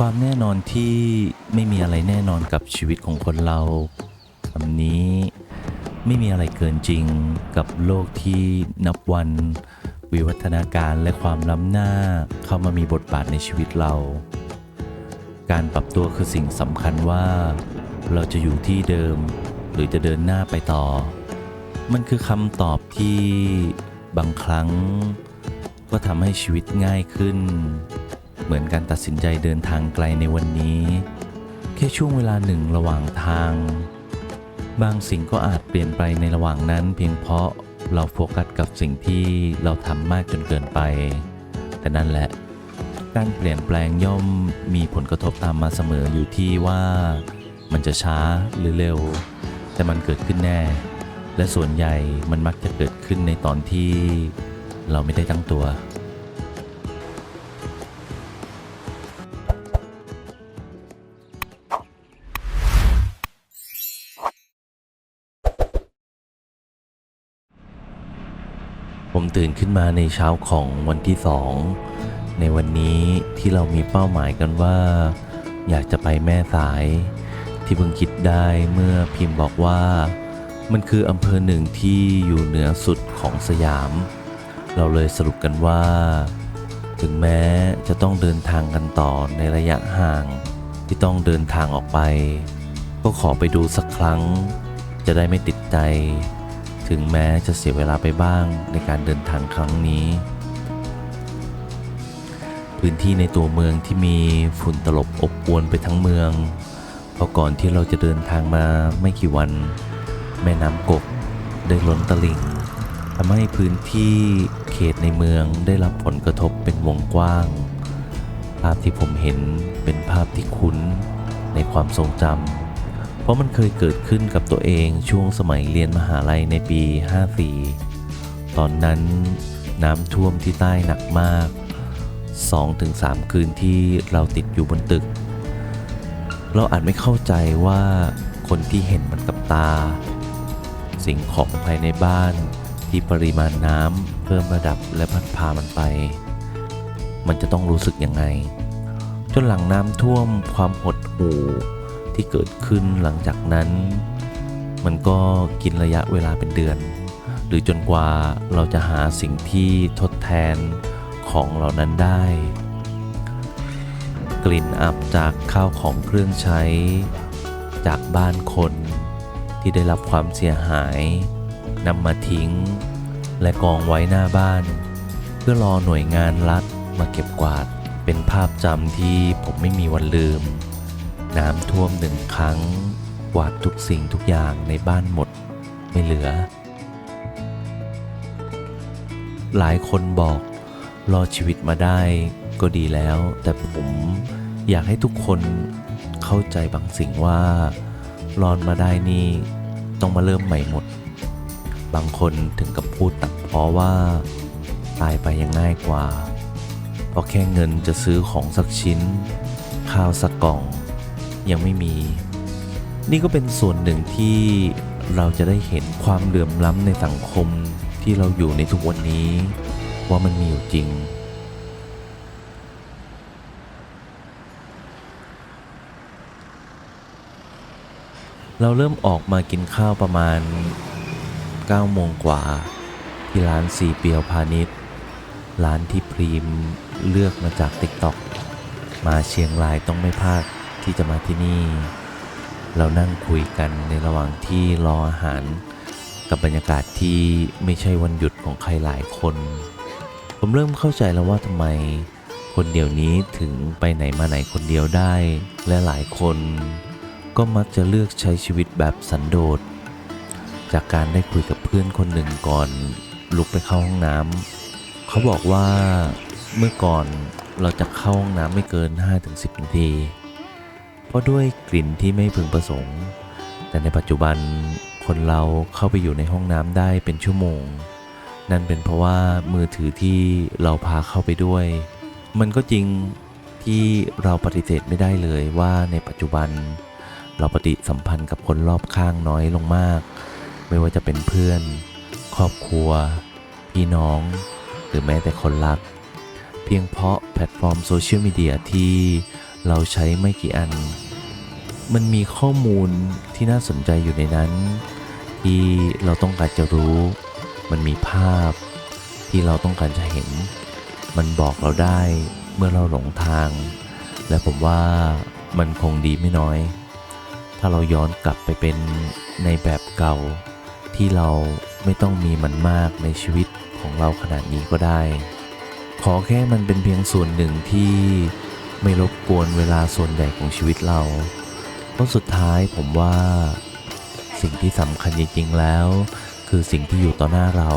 ความแน่นอนที่ไม่มีอะไรแน่นอนกับชีวิตของคนเราคำนี้ไม่มีอะไรเกินจริงกับโลกที่นับวัน วิวัฒนาการและความล้ำหน้าเข้ามามีบทบาทในชีวิตเรา การปรับตัวคือสิ่งสำคัญว่า เราจะอยู่ที่เดิม หรือจะเดินหน้าไปต่อ มันคือคำตอบที่บางครั้ง ก็ทำให้ชีวิตง่ายขึ้น เหมือนการตัดสินใจเดินทางไกลในวันนี้ แค่ช่วงเวลาหนึ่งระหว่างทาง บางสิ่งก็อาจเปลี่ยนไปในระหว่างนั้น เพียงเพราะเราโฟกัสกับสิ่งที่เราทำมากจนเกินไป แต่นั่นแหละ การเปลี่ยนแปลงย่อมมีผลกระทบตามมาเสมออยู่ที่ว่า มันจะช้าหรือเร็ว แต่มันเกิดขึ้นแน่ และส่วนใหญ่มันมักจะเกิดขึ้นในตอนที่เราไม่ได้ตั้งตัว ตื่นขึ้นมาในเช้าของวันที่สองในวันนี้ที่เรามีเป้าหมายกันว่า อยากจะไปแม่สาย ที่เพิ่งคิดได้เมื่อพิมพ์บอกว่า มันคืออำเภอหนึ่งที่อยู่เหนือสุดของสยาม เราเลยสรุปกันว่า ถึงแม้จะต้องเดินทางกันต่อในระยะห่าง ที่ต้องเดินทางออกไป ก็ขอไปดูสักครั้ง จะได้ไม่ติดใจ ถึงแม้จะเสียเวลาไปบ้างในการเดินทางครั้งนี้ พื้นที่ในตัวเมืองที่มีฝุ่นตลบอบอวนไปทั้งเมือง เพราะก่อนที่เราจะเดินทางมาไม่กี่วัน แม่น้ำกกได้ล้นตลิ่งทำให้พื้นที่เขตในเมืองได้รับผลกระทบเป็นวงกว้าง ภาพที่ผมเห็นเป็นภาพที่คุ้นในความทรงจำ เพราะมันเคยเกิดขึ้นกับตัวเองช่วงสมัยเรียนมหาลัยในปี 54 ตอนนั้นน้ำท่วมที่ใต้หนักมาก 2-3 คืนที่เราติดอยู่บนตึก เราอาจไม่เข้าใจว่าคนที่เห็นมันกับตา สิ่งของภายในบ้านที่ปริมาณน้ำเพิ่มระดับและพัดพามันไป มันจะต้องรู้สึกยังไง จนหลังน้ำท่วมความหดหู่ ที่เกิดขึ้นหลังจากนั้น มันก็กินระยะเวลาเป็นเดือน หรือจนกว่าเราจะหาสิ่งที่ทดแทนของเหล่านั้นได้ กลิ่นอับจากข้าวของเครื่องใช้ จากบ้านคนที่ได้รับความเสียหายนำมาทิ้ง และกองไว้หน้าบ้าน เพื่อรอหน่วยงานรัฐมาเก็บกวาดเป็นภาพจำที่ผมไม่มีวันลืม น้ำท่วมหนึ่งครั้งกวาดทุกสิ่งทุกอย่างในบ้านหมดไม่เหลือ หลายคนบอกรอดชีวิตมาได้ก็ดีแล้ว แต่ผมอยากให้ทุกคนเข้าใจบางสิ่งว่ารอดมาได้นี่ต้องมาเริ่มใหม่หมด บางคนถึงกับพูดตัดเพราะว่าตายไปยังง่ายกว่า เพราะแค่เงินจะซื้อของสักชิ้น ข้าวสักกล่อง ยังไม่มี นี่ก็เป็นส่วนหนึ่งที่เราจะได้เห็นความเหลื่อมล้ำในสังคมที่เราอยู่ในทุกวันนี้ ว่ามันมีอยู่จริง เราเริ่มออกมากินข้าวประมาณ9โมงกว่า ที่ร้านสีเปียวพาณิชย์ ร้านที่พรีมเลือกมาจากติ๊กต็อกมาเชียงรายต้องไม่พลาด ที่จะมาที่นี่ เรานั่งคุยกันในระหว่างที่รออาหาร กับบรรยากาศที่ไม่ใช่วันหยุดของใครหลายคน ผมเริ่มเข้าใจแล้วว่าทำไมคนเดียวนี้ถึงไปไหนมาไหนคนเดียวได้ และหลายคนก็มักจะเลือกใช้ชีวิตแบบสันโดษ จากการได้คุยกับเพื่อนคนหนึ่งก่อนลุกไปเข้าห้องน้ำเขาบอกว่าเมื่อก่อนเราจะเข้าห้องน้ำไม่เกิน 5-10 นาที ราะด้วยกลิ่นที่ไม่พึงประสงค์ แต่ในปัจจุบันคนเราเข้าไปอยู่ในห้องน้ำได้เป็นชั่วโมง นั่นเป็นเพราะว่ามือถือที่เราพาเข้าไปด้วย มันก็จริงที่เราปฏิเสธไม่ได้เลยว่าในปัจจุบัน เราปฏิสัมพันธ์กับคนรอบข้างน้อยลงมาก ไม่ว่าจะเป็นเพื่อน ครอบครัว พี่น้อง หรือแม้แต่คนรัก เพียงเพราะแพลตฟอร์มโซเชียลมีเดียที่เราใช้ไม่กี่อัน มันมีข้อมูลที่น่าสนใจอยู่ในนั้น ที่เราต้องการจะรู้ มันมีภาพที่เราต้องการจะเห็น มันบอกเราได้เมื่อเราหลงทาง และผมว่ามันคงดีไม่น้อย ถ้าเราย้อนกลับไปเป็นในแบบเก่า ที่เราไม่ต้องมีมันมากในชีวิตของเราขนาดนี้ก็ได้ ขอแค่มันเป็นเพียงส่วนหนึ่งที่ไม่รบกวนเวลาส่วนใหญ่ของชีวิตเรา เพราะสุดท้ายผมว่าสิ่งที่สำคัญจริงๆแล้ว คือสิ่งที่อยู่ต่อหน้าเรา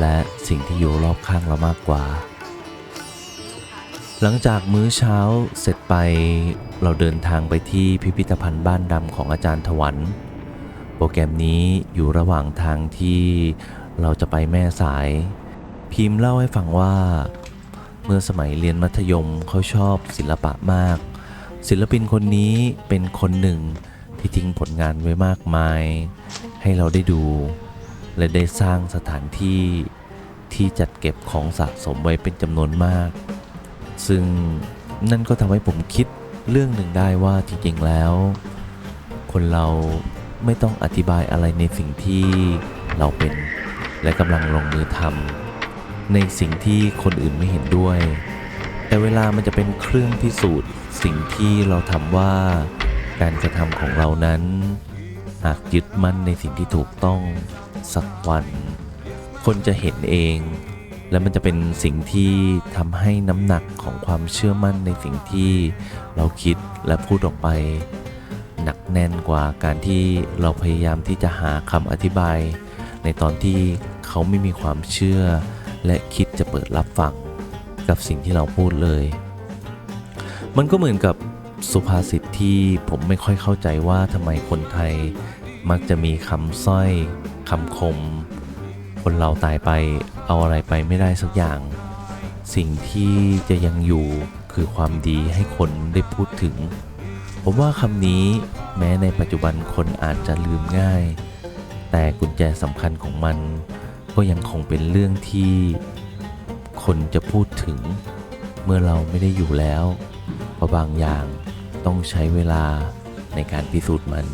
และสิ่งที่อยู่รอบข้างเรามากกว่า หลังจากมื้อเช้าเสร็จไปเราเดินทางไปที่พิพิธภัณฑ์บ้านดำของอาจารย์ถวัน โปรแกรมนี้อยู่ระหว่างทางที่เราจะไปแม่สาย พิมพ์เล่าให้ฟังว่า เมื่อสมัยเรียนมัธยมเขาชอบศิลปะมาก ศิลปินคนนี้เป็นคนหนึ่งที่ทิ้งผลงานไว้มากมาย ให้เราได้ดู และได้สร้างสถานที่ที่จัดเก็บของสะสมไว้เป็นจำนวนมาก ซึ่งนั่นก็ทำให้ผมคิดเรื่องหนึ่งได้ว่าจริงๆแล้ว คนเราไม่ต้องอธิบายอะไรในสิ่งที่เราเป็นและกำลังลงมือทำในสิ่งที่คนอื่นไม่เห็นด้วย แต่เวลามันจะเป็นเครื่องพิสูจน์ สิ่งที่เราทำว่าการกระทำของเรานั้น หากยึดมั่นในสิ่งที่ถูกต้องสักวัน คนจะเห็นเอง และมันจะเป็นสิ่งที่ทำให้น้ำหนักของความเชื่อมั่นในสิ่งที่เราคิดและพูดออกไป หนักแน่นกว่าการที่เราพยายามที่จะหาคำอธิบาย ในตอนที่เขาไม่มีความเชื่อ และคิดจะเปิดรับฟังกับสิ่งที่เราพูดเลย มันก็เหมือนกับสุภาษิตที่ผมไม่ค่อยเข้าใจว่าทำไมคนไทยมักจะมีคำสร้อยคำคม คนเราตายไปเอาอะไรไปไม่ได้สักอย่าง สิ่งที่จะยังอยู่คือความดีให้คนได้พูดถึง ผมว่าคำนี้แม้ในปัจจุบันคนอาจจะลืมง่าย แต่กุญแจสำคัญของมัน ก็ยังคงเป็นเรื่องที่ คนจะพูดถึง เมื่อเราไม่ได้อยู่แล้ว ราะบางอย่างต้องใช้เวลาในการพิสูจน์มัน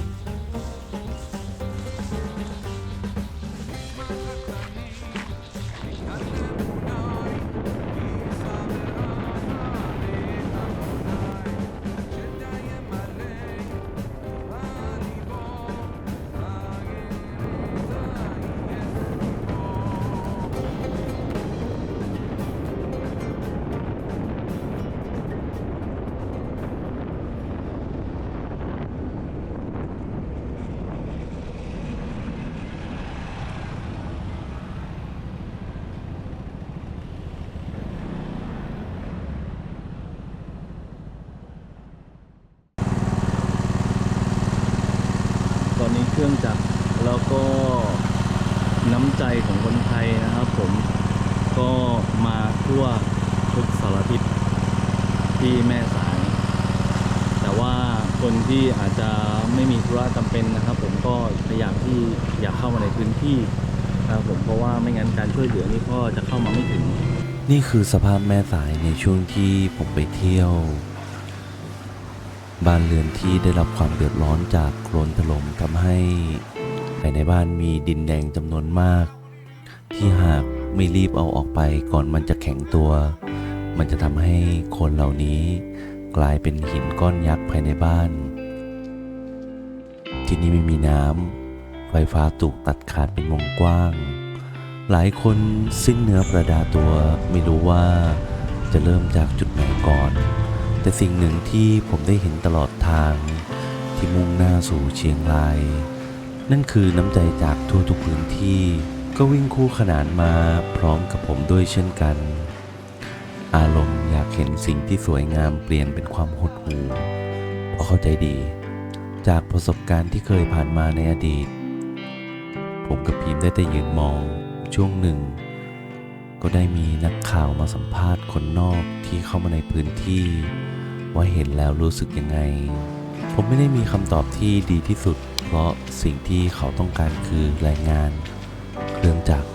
ก็มาทั่วทุกสารทิศที่แม่สาย แต่ว่าคนที่อาจจะไม่มีธุระจำเป็นนะครับ ผมก็พยายามที่อยากเข้ามาในพื้นที่ครับผมเพราะว่าไม่งั้นการช่วยเหลือนี่ก็จะเข้ามาไม่ถึง นี่คือสภาพแม่สายในช่วงที่ผมไปเที่ยว บ้านเรือนที่ได้รับความเดือดร้อนจากโคลนถล่มทำให้ภายในบ้านมีดินแดงจำนวนมาก ที่หาก ไม่รีบเอาออกไปก่อนมันจะแข็งตัว มันจะทำให้คนเหล่านี้กลายเป็นหินก้อนยักษ์ภายในบ้าน ที่นี่ไม่มีน้ำไฟฟ้าถูกตัดขาดเป็นวงกว้าง หลายคนสิ้นเนื้อประดาตัวไม่รู้ว่าจะเริ่มจากจุดไหนก่อน แต่สิ่งหนึ่งที่ผมได้เห็นตลอดทางที่มุ่งหน้าสู่เชียงราย นั่นคือน้ำใจจากทั่วทุกพื้นที่ ก็วิ่งคู่ขนานมาพร้อมกับผมด้วยเช่นกัน อารมณ์อยากเห็นสิ่งที่สวยงามเปลี่ยนเป็นความหดหู่เพราะเข้าใจดี จากประสบการณ์ที่เคยผ่านมาในอดีต ผมกับพีมได้แต่ยืนมองช่วงหนึ่ง ก็ได้มีนักข่าวมาสัมภาษณ์คนนอกที่เข้ามาในพื้นที่ ว่าเห็นแล้วรู้สึกยังไง ผมไม่ได้มีคำตอบที่ดีที่สุด เพราะสิ่งที่เขาต้องการคือแรงงาน เครื่องจักร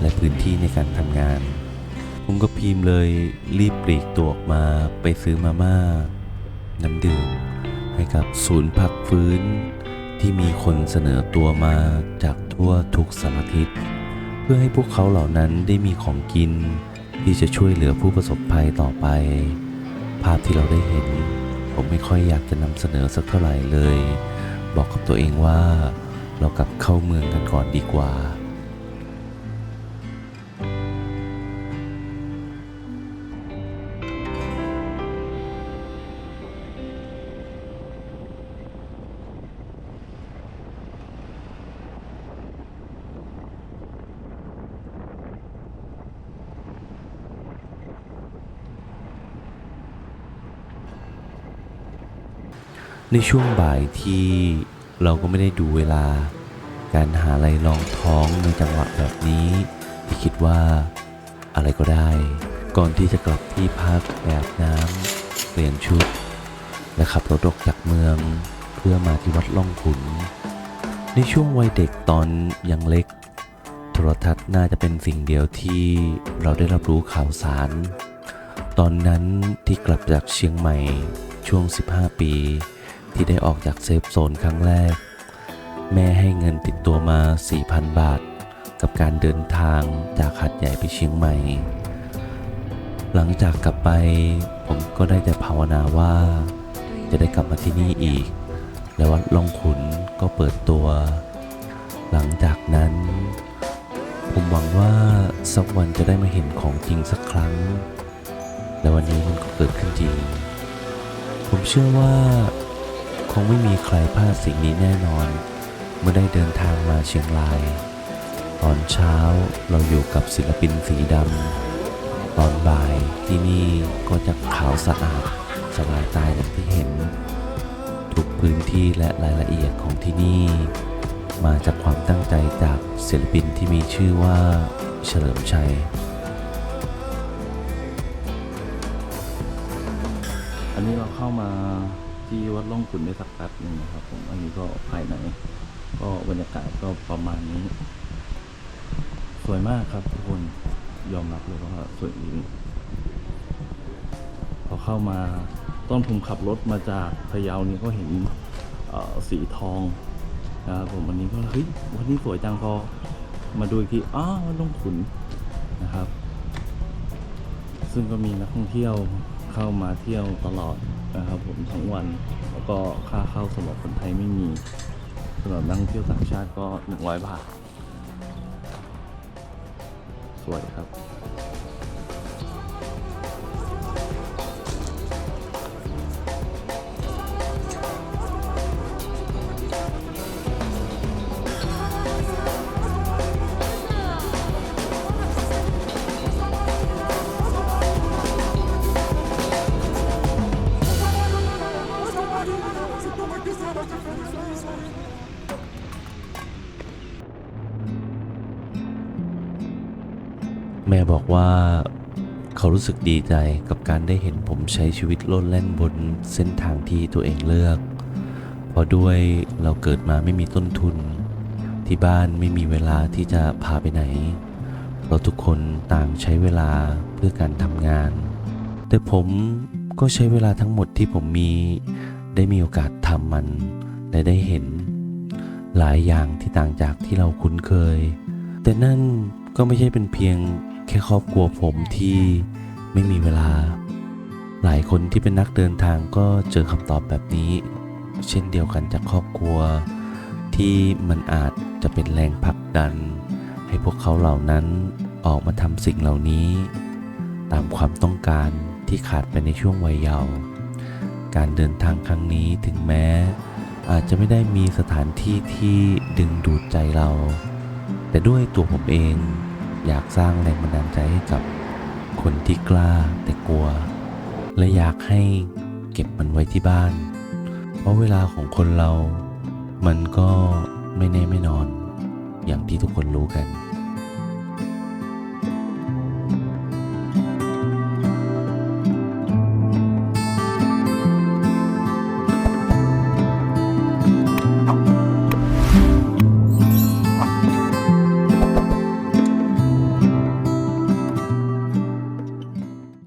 และพื้นที่ในการทำงาน ผมกับพีมเลยรีบปลีกตัวออกมาไปซื้อมาม่า น้ำดื่ม ให้กับศูนย์พักฟื้น ที่มีคนเสนอตัวมาจากทั่วทุกสารทิศเพื่อให้พวกเขาเหล่านั้นได้มีของกิน ที่จะช่วยเหลือผู้ประสบภัยต่อไป ภาพที่เราได้เห็น ผมไม่ค่อยอยากจะนำเสนอสักเท่าไหร่เลย บอกกับตัวเองว่าเรากลับเข้าเมืองกันก่อนดีกว่า ในช่วงบ่ายที่เราก็ไม่ได้ดูเวลา การหาอะไรรองท้องในจังหวะแบบนี้ที่คิดว่าอะไรก็ได้ ก่อนที่จะกลับที่พักแบบน้ำเปลี่ยนชุด และขับรถออกจากเมืองเพื่อมาที่วัดล่องขุน ในช่วงวัยเด็กตอนยังเล็ก โทรทัศน์น่าจะเป็นสิ่งเดียวที่เราได้รับรู้ข่าวสาร ตอนนั้นที่กลับจากเชียงใหม่ช่วง 15 ปี ที่ได้ออกจากเซฟโซนครั้งแรก แม่ให้เงินติดตัวมา 4,000 บาท กับการเดินทางจากหัดใหญ่ไปเชียงใหม่ หลังจากกลับไปผมก็ได้แต่ภาวนาว่า จะได้กลับมาที่นี่อีก และวัดล่องขุนก็เปิดตัว หลังจากนั้น ผมหวังว่าสักวันจะได้มาเห็นของจริงสักครั้ง และวันนี้มันก็เกิดขึ้นจริงผมเชื่อว่า งไม่มีใครพลาดสิ่งนี้แน่นอน เมื่อได้เดินทางมาเชียงราย ตอนเช้าเราอยู่กับศิลปินสีดำ ตอนบ่ายที่นี่ก็จะขาวสะอาดสบายตาอย่างที่เห็น ทุกพื้นที่และรายละเอียดของที่นี่ มาจากความตั้งใจจากศิลปินที่มีชื่อว่าเฉลิมชัยอันนี้เราเข้ามา ที่วัดล่องขุนได้สักแป๊บหนึ่งนะครับ ผมอันนี้ก็ภายในก็บรรยากาศก็ประมาณนี้ สวยมากครับทุกคนยอมรับเลยว่าสวยจริงพอเข้ามาตอนผมขับรถมาจากพะเยานี่ก็เห็นสีทองนะครับผมวันนี้ก็เฮ้ยวันนี้สวยจังพอมาดูอีกทีอ้าววัดล่องขุนนะครับ ซึ่งก็มีนักท่องเที่ยวเข้ามาเที่ยวตลอด นะครับผมทั้งวัน แล้วก็ค่าเข้าสำหรับคนไทยไม่มีสำหรับนักท่องเที่ยวต่างชาติก็ 100 บาท สวยครับ รู้สึกดีใจกับการได้เห็นผมใช้ชีวิตโลดแล่นบนเส้นทางที่ตัวเองเลือก เพราะด้วยเราเกิดมาไม่มีต้นทุน ที่บ้านไม่มีเวลาที่จะพาไปไหน เราทุกคนต่างใช้เวลาเพื่อการทำงาน แต่ผมก็ใช้เวลาทั้งหมดที่ผมมี ได้มีโอกาสทำมัน และได้เห็น หลายอย่างที่ต่างจากที่เราคุ้นเคย แต่นั่นก็ไม่ใช่เป็นเพียงแค่ครอบครัวผมที่ ไม่มีเวลา หลายคนที่เป็นนักเดินทางก็เจอคำตอบแบบนี้ เช่นเดียวกันจากครอบครัว ที่มันอาจจะเป็นแรงผลักดัน ให้พวกเขาเหล่านั้นออกมาทำสิ่งเหล่านี้ ตามความต้องการที่ขาดไปในช่วงวัยเยาว์การเดินทางครั้งนี้ถึงแม้ อาจจะไม่ได้มีสถานที่ที่ดึงดูดใจเรา แต่ด้วยตัวผมเองอยากสร้างแรงบันดาลใจให้กับ คนที่กล้าแต่กลัว และอยากให้เก็บมันไว้ที่บ้าน เพราะเวลาของคนเรา มันก็ไม่แน่ไม่นอน อย่างที่ทุกคนรู้กัน